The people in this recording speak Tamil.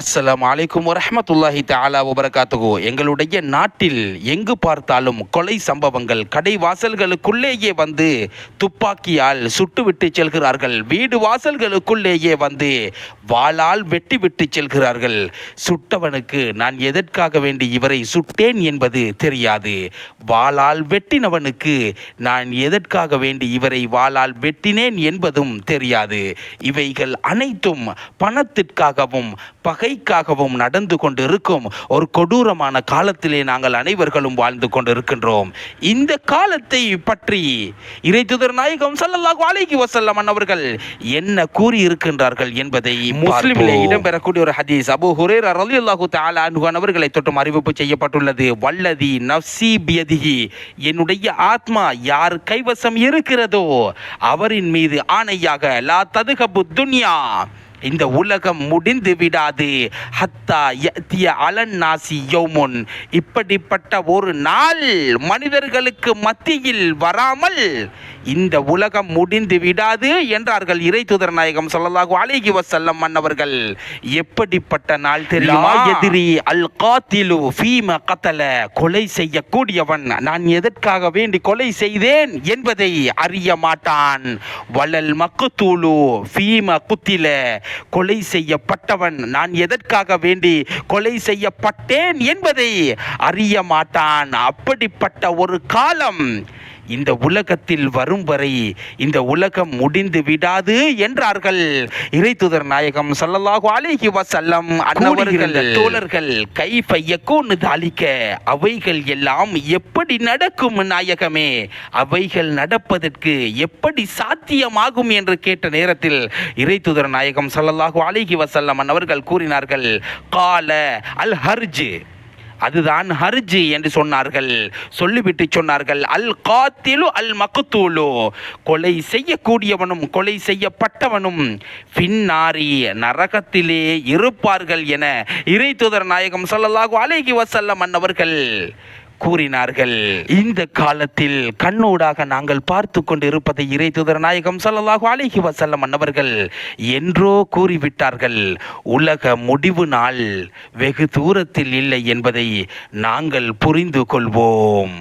அஸ்லாம் அலைக்கும் வரமத்துல்லாஹி தாலா வபரகாத்துஹு. எங்களுடைய நாட்டில் எங்கு பார்த்தாலும் கொலை சம்பவங்கள் கடை வாசல்களுக்குள்ளேயே வந்து துப்பாக்கியால் சுட்டுவிட்டு செல்கிறார்கள். வீடு வாசல்களுக்குள்ளேயே வந்து வாளால் வெட்டி விட்டு செல்கிறார்கள். சுட்டவனுக்கு நான் எதற்காக வேண்டி இவரை சுட்டேன் என்பது தெரியாது. வாளால் வெட்டினவனுக்கு நான் எதற்காக வேண்டி இவரை வாளால் வெட்டினேன் என்பதும் தெரியாது. இவைகள் அனைத்தும் பணத்திற்காகவும் பகை பகைக்காகவும் நடந்து கொண்டிருக்கும் ஒரு கொடூரமான காலத்திலே நாங்கள் அனைவர்களும் வாழ்ந்து கொண்டிருக்கின்றோம். இந்த காலத்தை பற்றி இறைத்துதர் நாயகம் ஸல்லல்லாஹு அலைஹி வஸல்லம் அவர்கள் என்ன கூறி இருக்கின்றார்கள் என்பதை முஸ்லிமிலே இடம்பெறக்கூடிய ஒரு ஹதீஸ். அபூ ஹுரைரா ரலியல்லாஹு தஆலா அன்ஹு அவர்களை தொட்டும் அறிவிப்பு செய்யப்பட்டுள்ளது. வல்லதி நஃப்சி பியதிஹி. என்னுடைய ஆத்மா யார் கைவசம் இருக்கிறதோ அவரின் மீது ஆணையாக லா ததுகபு துன்யா. இந்த உலகம் முடிந்து விடாது. ஹத்தா யத்திய அலன் நாசி யௌமுன். இப்படிப்பட்ட ஒரு நாள் மனிதர்களுக்கு மத்தியில் வராமல் இந்த உலகம் முடிந்து விடாது என்றார்கள் இறை தூதர் நாயகம் ஸல்லல்லாஹு அலைஹி வஸல்லம் மன்னவர்கள். எப்படிப்பட்ட நாள் தெரியுமா? எதிரி அல் காத்திலு ஃபீம கத்தல. கொலை செய்யக்கூடியவன் நான் எதற்காக வேண்டி கொலை செய்தேன் என்பதை அறிய மாட்டான். வளல் மக்குத்தூளு ஃபீம குத்தில. கொலை செய்யப்பட்டவன் நான் எதற்காக வேண்டி கொலை செய்யப்பட்டேன் என்பதை அறிய மாட்டான். அப்படிப்பட்ட ஒரு காலம் இந்த உலகத்தில் வரும் வரை இந்த உலகம் முடிந்து விடாது என்றார்கள். இறைத்துதர் நாயகம் சல்லல்லாஹு அலைஹி வசல்லம் அன்னவர்கள் தோழர்கள் கை பையக்கோன்னு தாளிக்க அவைகள் எல்லாம் எப்படி நடக்கும் நாயகமே? அவைகள் நடப்பதற்கு எப்படி சாத்தியமாகும்? என்று கேட்ட நேரத்தில் இறைத்துதர் நாயகம் சல்லல்லாஹு அலைஹி வசல்லம் அன்னவர்கள் கூறினார்கள் கால அல் ஹர்ஜு அதுதான் ஹர்ஜி என்று சொன்னார்கள். சொல்லிவிட்டு சொன்னார்கள் அல் காத்திலு அல் மக்குத்தூலு கொலை செய்யக்கூடியவனும் கொலை செய்யப்பட்டவனும் பின்னாரி நரகத்திலே இருப்பார்கள் என இறை தூதர் நாயகம் ஸல்லல்லாஹு அலைகி வசல்லம் அன்னவர்கள் கூறினார்கள். இந்த காலத்தில் கண்ணூடாக நாங்கள் பார்த்து கொண்டு இருப்பதை இறை தூதர் நாயகம் சல்லாஹு அலிஹி வசல்லம் அன்னவர்கள் என்றோ கூறிவிட்டார்கள். உலக முடிவு நாள் வெகு தூரத்தில் இல்லை என்பதை நாங்கள் புரிந்து கொள்வோம்.